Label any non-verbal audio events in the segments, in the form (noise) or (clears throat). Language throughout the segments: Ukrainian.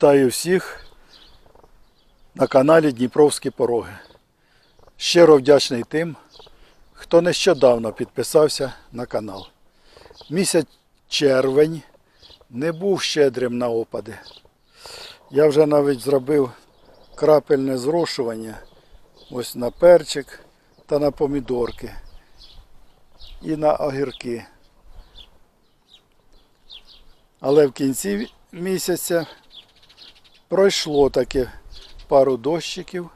Вітаю всіх на каналі Дніпровські Пороги. Щиро вдячний тим, хто нещодавно підписався на канал. Місяць червень не був щедрим на опади. Я вже навіть зробив крапельне зрошування ось на перчик та на помідорки і на огірки. Але в кінці місяця пройшло таке пару дощиків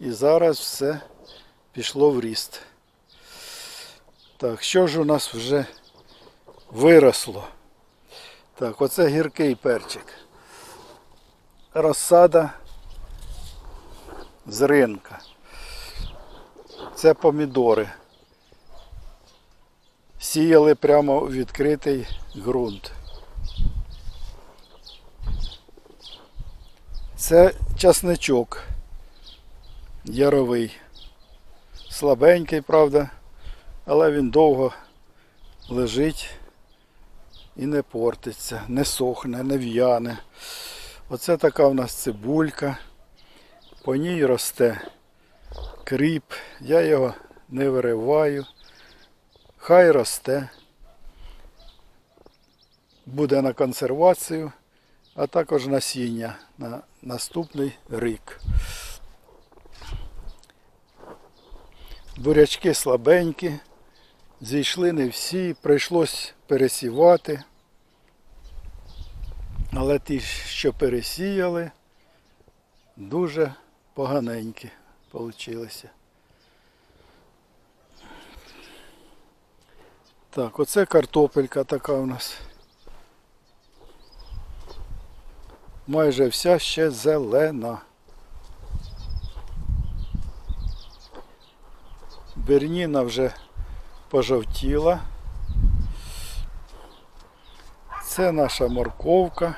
і зараз все пішло в ріст. Так, що ж у нас вже виросло? Так, оце гіркий перчик. Розсада з ринка. Це помідори. Сіяли прямо у відкритий ґрунт. Це часничок яровий. Слабенький, правда, але він довго лежить і не портиться, не сохне, не в'яне. Оце така в нас цибулька. По ній росте кріп. Я його не вириваю. Хай росте. Буде на консервацію а також насіння на наступний рік. Бурячки слабенькі, зійшли не всі, прийшлось пересівати. Але ті, що пересіяли, дуже поганенькі получилися. Так, оце картопелька така у нас. Майже вся ще зелена. Берніна вже пожовтіла. Це наша морковка.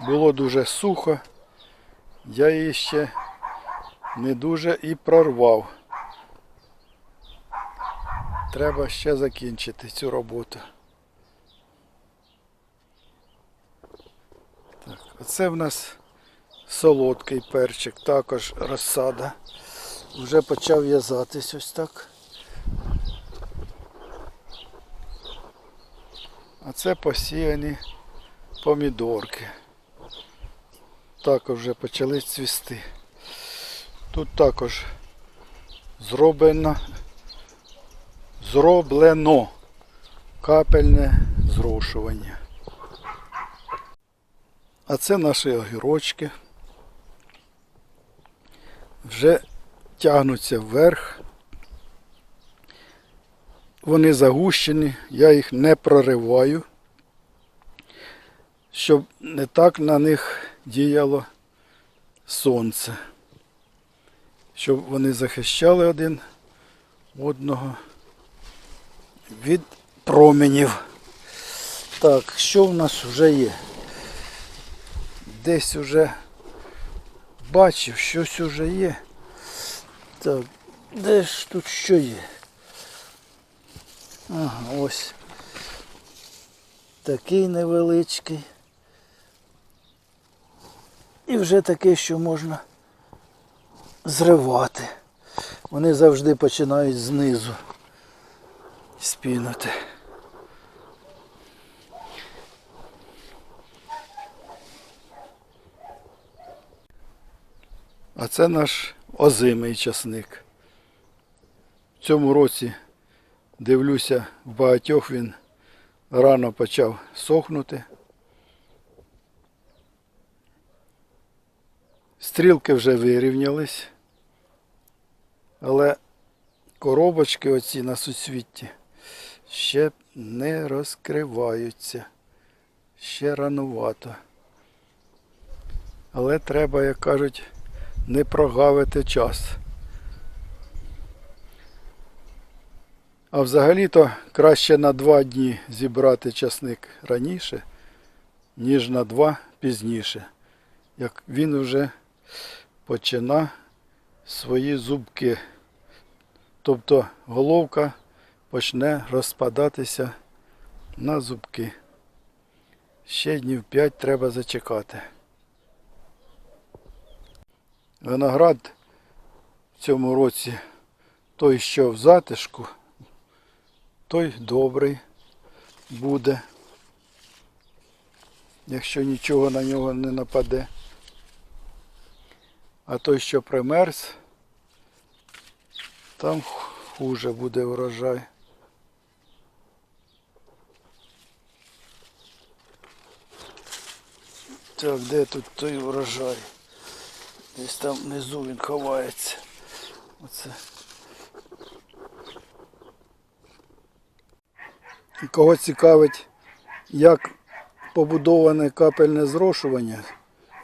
Було дуже сухо. Я її ще не дуже і прорвав. Треба ще закінчити цю роботу. Оце в нас солодкий перчик, також розсада. Вже почав в'язатись ось так. А це посіяні помідорки. Також вже почали цвісти. Тут також зроблено, зроблено капельне зрошування. А це наші огірочки. Вже тягнуться вверх. Вони загущені, я їх не прориваю, щоб не так на них діяло сонце. Щоб вони захищали один одного від променів. Так, що в нас вже є? Десь уже бачив, щось уже є. Так, де ж тут що є? Ага, ось. Такий невеличкий. І вже таке, що можна зривати. Вони завжди починають знизу спінути. Це наш озимий часник. В цьому році дивлюся, в багатьох він рано почав сохнути. Стрілки вже вирівнялись, але коробочки оці на сусвітті ще не розкриваються. Ще ранувато. Але треба, як кажуть, не прогавити час. А взагалі-то краще на два дні зібрати часник раніше, ніж на два пізніше, як він вже почина свої зубки. Тобто головка почне розпадатися на зубки. Ще днів 5 треба зачекати. Виноград в цьому році той, що в затишку, той добрий буде, якщо нічого на нього не нападе. А той, що примерз, там хуже буде урожай. Так, де тут той урожай? Десь там внизу він ховається. Оце. Кого цікавить, як побудоване капельне зрошування,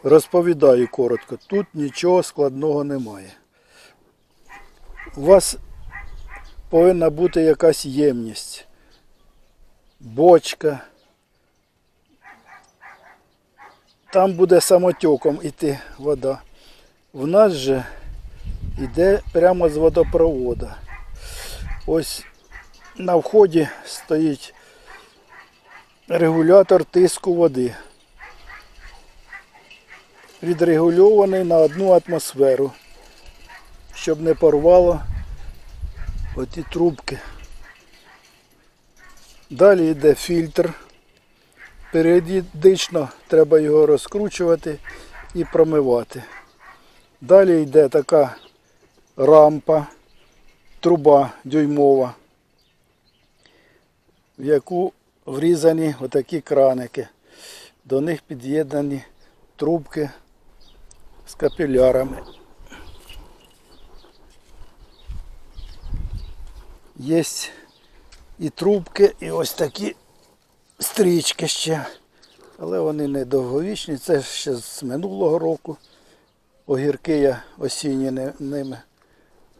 розповідаю коротко. Тут нічого складного немає. У вас повинна бути якась ємність, бочка. Там буде самотеком іти вода. В нас же йде прямо з водопроводу. Ось на вході стоїть регулятор тиску води. Відрегульований на одну атмосферу, щоб не порвало оті трубки. Далі йде фільтр. Періодично треба його розкручувати і промивати. Далі йде така рампа, труба дюймова, в яку врізані отакі краники. До них під'єднані трубки з капілярами. Є і трубки, і ось такі стрічки ще. Але вони не довговічні. Це ще з минулого року. Огірки я осінні ними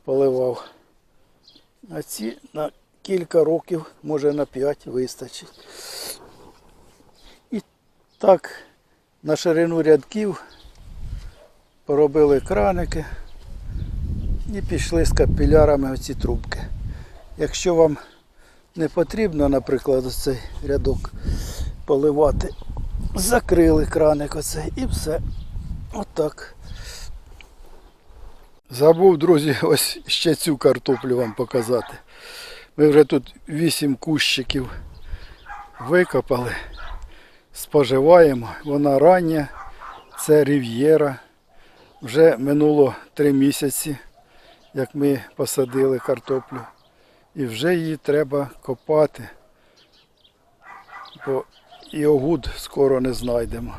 поливав. А ці на кілька років, може на 5 вистачить. І так на ширину рядків поробили краники і пішли з капілярами оці трубки. Якщо вам не потрібно, наприклад, цей рядок поливати, закрили краник оцей і все. Отак. Забув, друзі, (laughs) ось ще цю картоплю вам показати. Ми вже тут 8 кущиків викопали, споживаємо. Вона рання, це рів'єра. Вже минуло 3 місяці, як ми посадили картоплю. І вже її треба копати, бо і огуд скоро не знайдемо.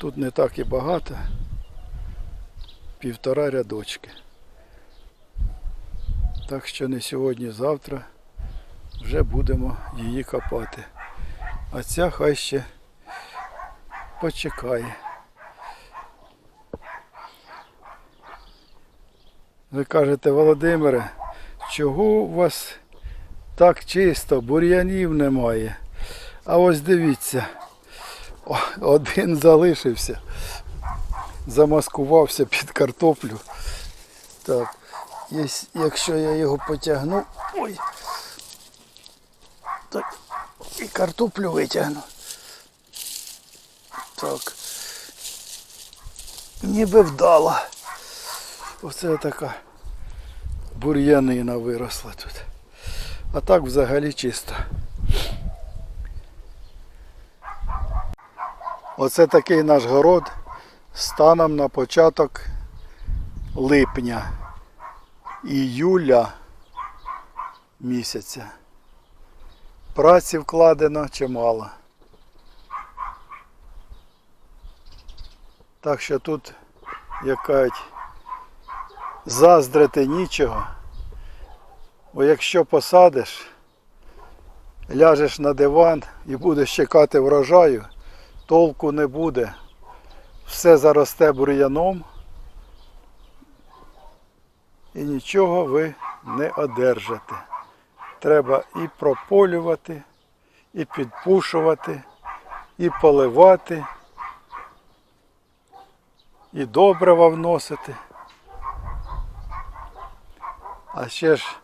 Тут не так і багато, півтора рядочки. Так що не сьогодні, завтра вже будемо її копати. А ця хай ще почекає. Ви кажете, Володимире, чого у вас так чисто, бур'янів немає? А ось дивіться, один залишився, замаскувався під картоплю. Так, якщо я його потягну, ой, так, і картоплю витягну. Так. Ніби вдало. Оце така бур'янина виросла тут. А так взагалі чисто. Оце такий наш город станом на початок липня, іюля місяця. Праці вкладено чимало. Так що тут, як кажуть, заздрити нічого. Бо якщо посадиш, ляжеш на диван і будеш чекати врожаю, толку не буде. Все заросте бур'яном і нічого ви не одержите. Треба і прополювати, і підпушувати, і поливати, і добрива вносити. А ще ж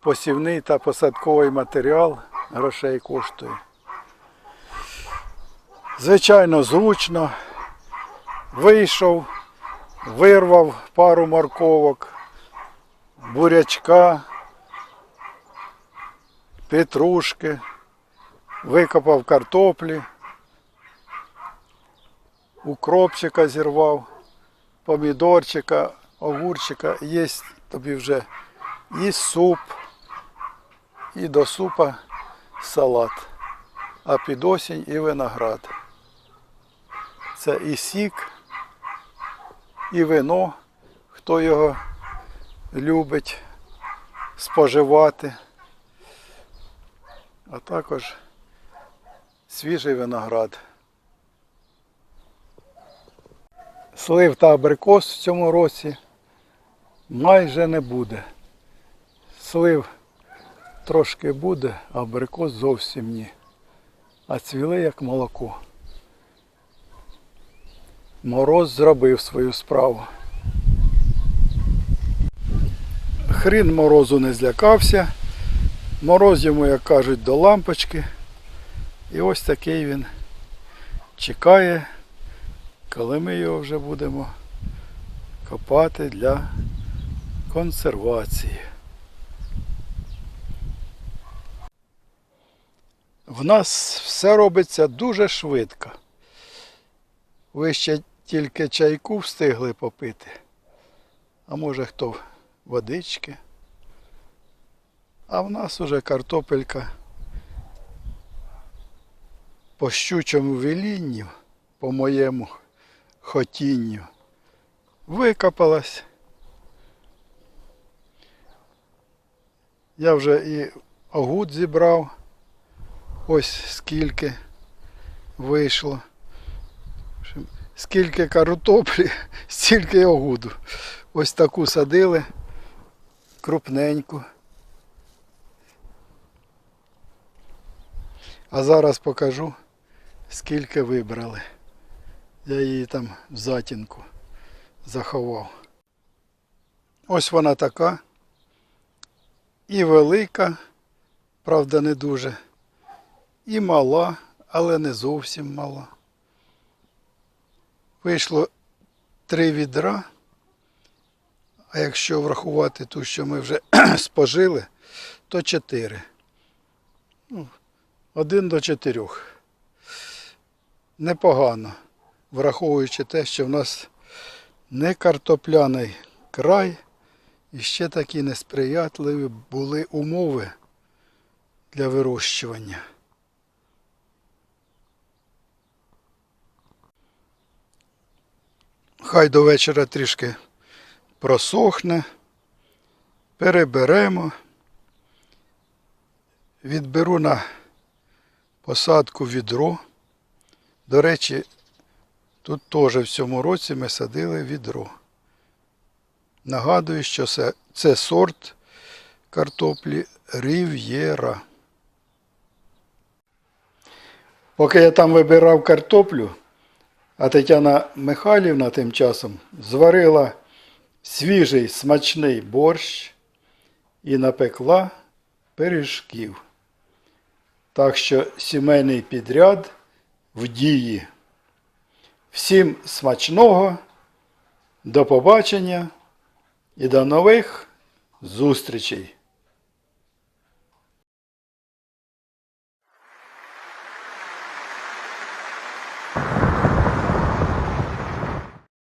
посівний та посадковий матеріал грошей коштує. Звичайно, зручно. Вийшов, вирвав пару морковок, бурячка, петрушки, викопав картоплі, укропчика зірвав, помідорчика, огурчика. Є тобі вже і суп, і до супа салат, а під осінь і виноград. Це і сік, і вино, хто його любить споживати, а також свіжий виноград. Слив та абрикос в цьому році майже не буде. Слив трошки буде, а абрикос зовсім ні. А цвіли як молоко. Мороз зробив свою справу. Хрін морозу не злякався. Мороз йому, як кажуть, до лампочки. І ось такий він чекає, коли ми його вже будемо копати для консервації. В нас все робиться дуже швидко. Ви ще тільки чайку встигли попити. А може хто водички. А в нас уже картопелька по щучому велінню, по моєму хотінню, викопалась. Я вже і огуд зібрав. Ось скільки вийшло. Скільки картоплі, (laughs) стільки огуду. Ось таку садили, крупненьку. А зараз покажу, скільки вибрали. Я її там в затінку заховав. Ось вона така. І велика, правда, не дуже. І мала, але не зовсім мала. Вийшло три відра. А якщо врахувати ту, що ми вже (clears throat) спожили, то чотири. Ну, один до чотирьох. Непогано, враховуючи те, що в нас не картопляний край і ще такі несприятливі були умови для вирощування. Хай до вечора трішки просохне, переберемо, відберу на посадку відро. До речі, тут теж в цьому році ми садили відро. Нагадую, що це, це сорт картоплі Рів'єра. Поки я там вибирав картоплю, а Тетяна Михайлівна тим часом зварила свіжий смачний борщ і напекла пиріжків. Так що сімейний підряд в дії. Всім смачного, до побачення і до нових зустрічей!